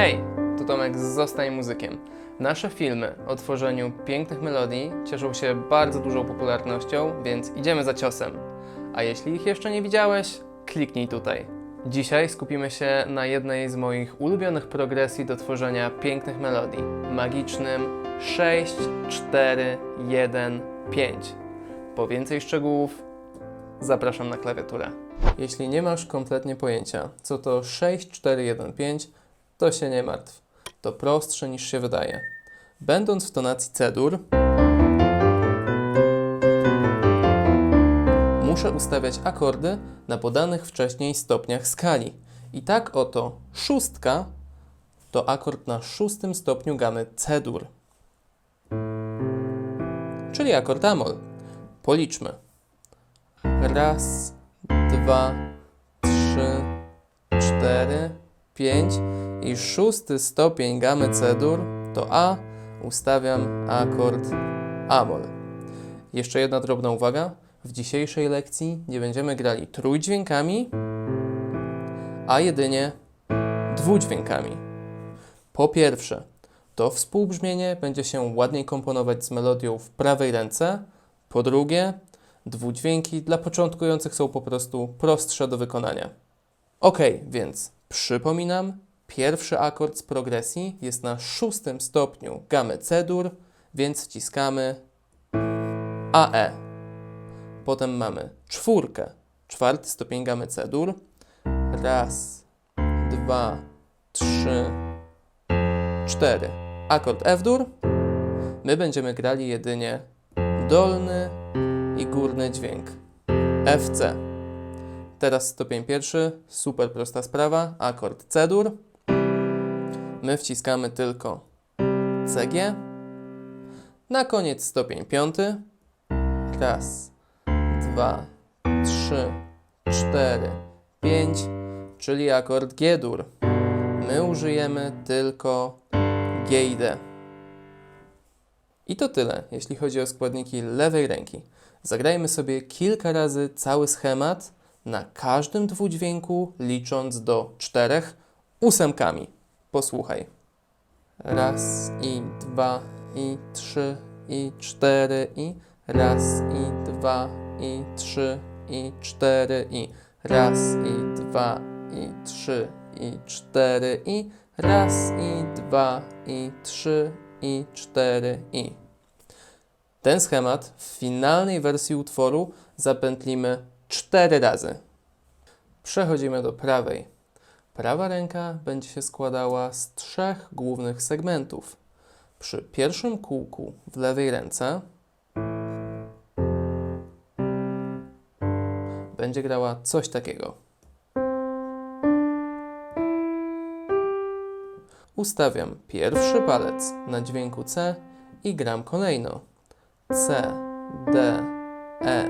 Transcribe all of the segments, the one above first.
Hej, tu Tomek z Zostań Muzykiem. Nasze filmy o tworzeniu pięknych melodii cieszą się bardzo dużą popularnością, więc idziemy za ciosem. A jeśli ich jeszcze nie widziałeś, kliknij tutaj. Dzisiaj skupimy się na jednej z moich ulubionych progresji do tworzenia pięknych melodii magicznym 6, 4, 1, 5. Po więcej szczegółów zapraszam na klawiaturę. Jeśli nie masz kompletnie pojęcia, co to 6415, to się nie martw. To prostsze niż się wydaje. Będąc w tonacji C-dur, muszę ustawiać akordy na podanych wcześniej stopniach skali. I tak oto szóstka to akord na szóstym stopniu gamy C-dur, czyli akord Amol. Policzmy. Raz, dwa, trzy, cztery, pięć i szósty stopień gamy C-dur to A, ustawiam akord Amol. Jeszcze jedna drobna uwaga. W dzisiejszej lekcji nie będziemy grali trójdźwiękami, a jedynie dwudźwiękami. Po pierwsze, to współbrzmienie będzie się ładniej komponować z melodią w prawej ręce. Po drugie, dwudźwięki dla początkujących są po prostu prostsze do wykonania. Ok, więc przypominam, pierwszy akord z progresji jest na szóstym stopniu gamy C-dur, więc wciskamy AE. Potem mamy czwórkę, czwarty stopień gamy C-dur. Raz, dwa, trzy, cztery. Akord F-dur. My będziemy grali jedynie dolny i górny dźwięk. FC. Teraz stopień pierwszy, super prosta sprawa, akord C-dur. My wciskamy tylko CG. Na koniec stopień piąty. Raz, dwa, trzy, cztery, pięć, czyli akord G-dur. My użyjemy tylko G i D. I to tyle, jeśli chodzi o składniki lewej ręki. Zagrajmy sobie kilka razy cały schemat na każdym dwudźwięku, licząc do czterech ósemkami. Posłuchaj. Raz i dwa i trzy i cztery i raz i dwa i trzy i cztery i raz i dwa i trzy i cztery i raz i dwa i trzy i cztery i. Ten schemat w finalnej wersji utworu zapętlimy cztery razy. Przechodzimy do prawej. Prawa ręka będzie się składała z trzech głównych segmentów. Przy pierwszym kółku w lewej ręce będzie grała coś takiego. Ustawiam pierwszy palec na dźwięku C i gram kolejno. C, D, E,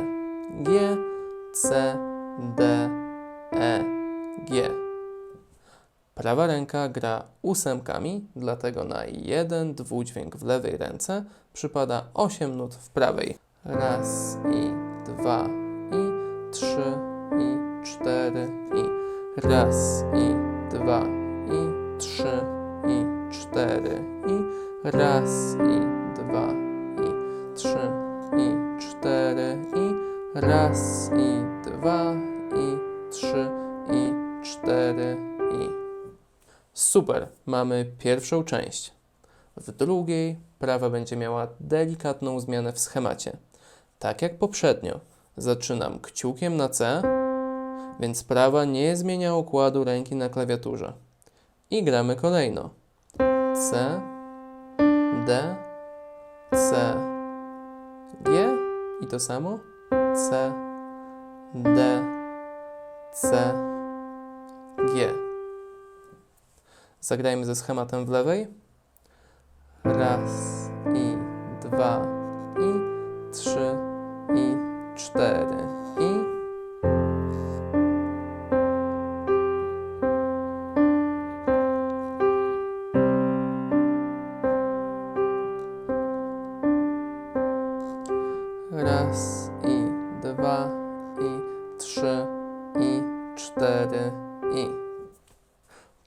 G, C, D, E, G. Prawa ręka gra ósemkami, dlatego na jeden dwudźwięk w lewej ręce przypada 8 nut w prawej. Raz i dwa i trzy i cztery i raz i dwa i trzy i cztery i raz i dwa i trzy i cztery i raz i dwa Super, mamy pierwszą część. W drugiej prawa będzie miała delikatną zmianę w schemacie. Tak jak poprzednio, zaczynam kciukiem na C, więc prawa nie zmienia układu ręki na klawiaturze. I gramy kolejno. C, D, C, G i to samo. C, D, C, G. Zagrajmy ze schematem w lewej. Raz i dwa i trzy i cztery i raz i dwa i trzy i cztery i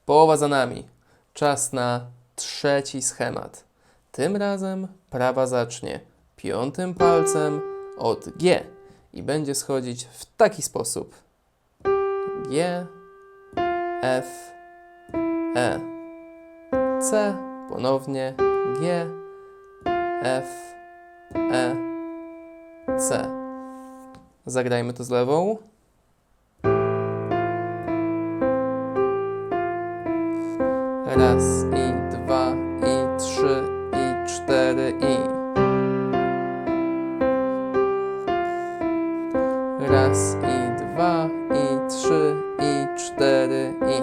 Połowa za nami. czas na trzeci schemat. Tym razem prawa zacznie piątym palcem od G i będzie schodzić w taki sposób. G, F, E, C, ponownie G, F, E, C. Zagrajmy to z lewą. Raz i dwa i trzy i cztery i. Raz i dwa i trzy i cztery i.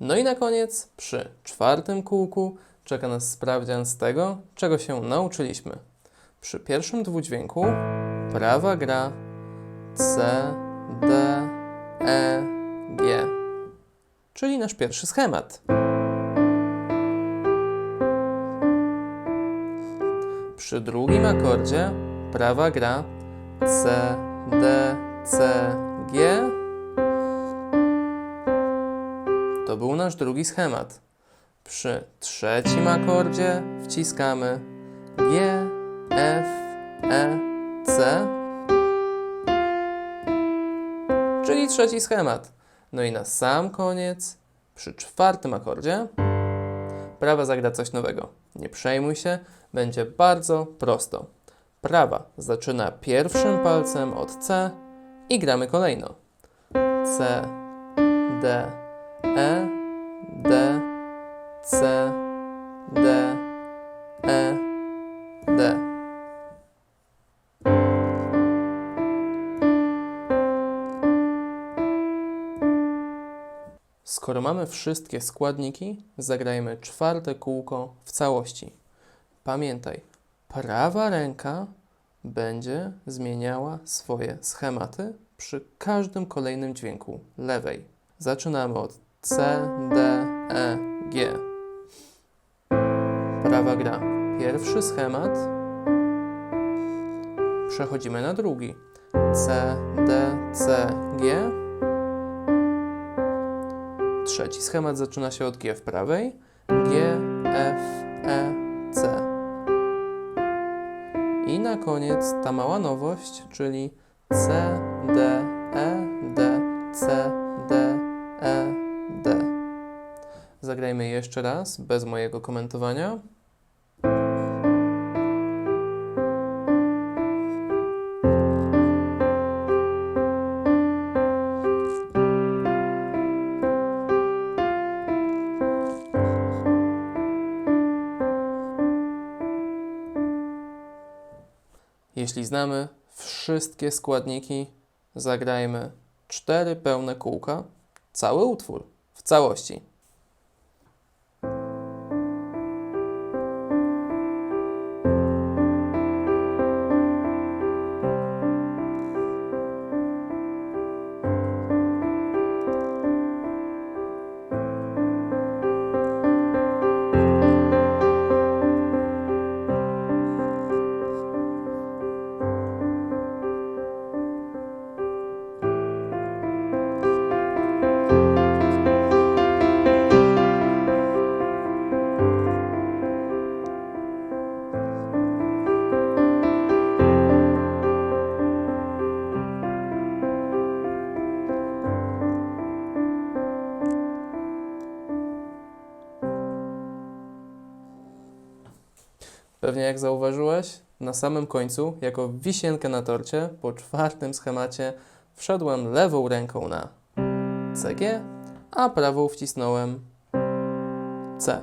No i na koniec, przy czwartym kółku, czeka nas sprawdzian z tego, czego się nauczyliśmy. Przy pierwszym dwudźwięku prawa gra C, D, czyli nasz pierwszy schemat. Przy drugim akordzie prawa gra C, D, C, G. To był nasz drugi schemat. Przy trzecim akordzie wciskamy G, F, E, C, czyli trzeci schemat. No i na sam koniec, przy czwartym akordzie, prawa zagra coś nowego. Nie przejmuj się, będzie bardzo prosto. Prawa zaczyna pierwszym palcem od C i gramy kolejno. C, D, E, D, C, Skoro mamy wszystkie składniki, zagrajmy czwarte kółko w całości. Pamiętaj, prawa ręka będzie zmieniała swoje schematy przy każdym kolejnym dźwięku lewej. Zaczynamy od C, D, E, G. Prawa gra pierwszy schemat. Przechodzimy na drugi. C, D, C, G. Trzeci schemat zaczyna się od G w prawej. G, F, E, C. I na koniec ta mała nowość, czyli C, D, E, D, C, D, E, D. Zagrajmy jeszcze raz, bez mojego komentowania. Jeśli znamy wszystkie składniki, zagrajmy cztery pełne kółka, cały utwór w całości. Pewnie jak zauważyłeś, na samym końcu, jako wisienkę na torcie, po czwartym schemacie, wszedłem lewą ręką na CG, a prawą wcisnąłem C.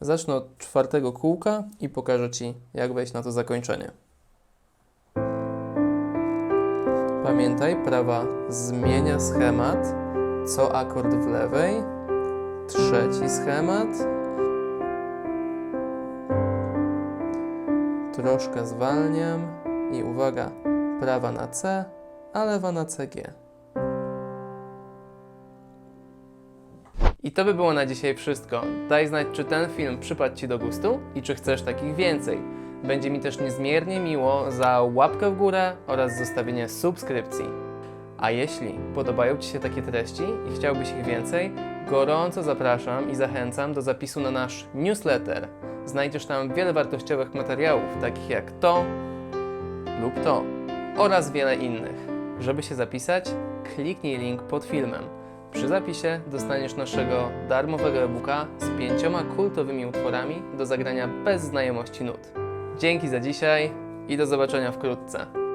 Zacznę od czwartego kółka i pokażę Ci, jak wejść na to zakończenie. Pamiętaj, prawa zmienia schemat, co akord w lewej, trzeci schemat, Troszkę zwalniam i uwaga, prawa na C, a lewa na CG. I to by było na dzisiaj wszystko. Daj znać, czy ten film przypadł Ci do gustu i czy chcesz takich więcej. Będzie mi też niezmiernie miło za łapkę w górę oraz zostawienie subskrypcji. A jeśli podobają Ci się takie treści i chciałbyś ich więcej, Gorąco zapraszam i zachęcam do zapisu na nasz newsletter. Znajdziesz tam wiele wartościowych materiałów, takich jak to lub to oraz wiele innych. Żeby się zapisać, kliknij link pod filmem. Przy zapisie dostaniesz naszego darmowego e-booka z pięcioma kultowymi utworami do zagrania bez znajomości nut. Dzięki za dzisiaj i do zobaczenia wkrótce.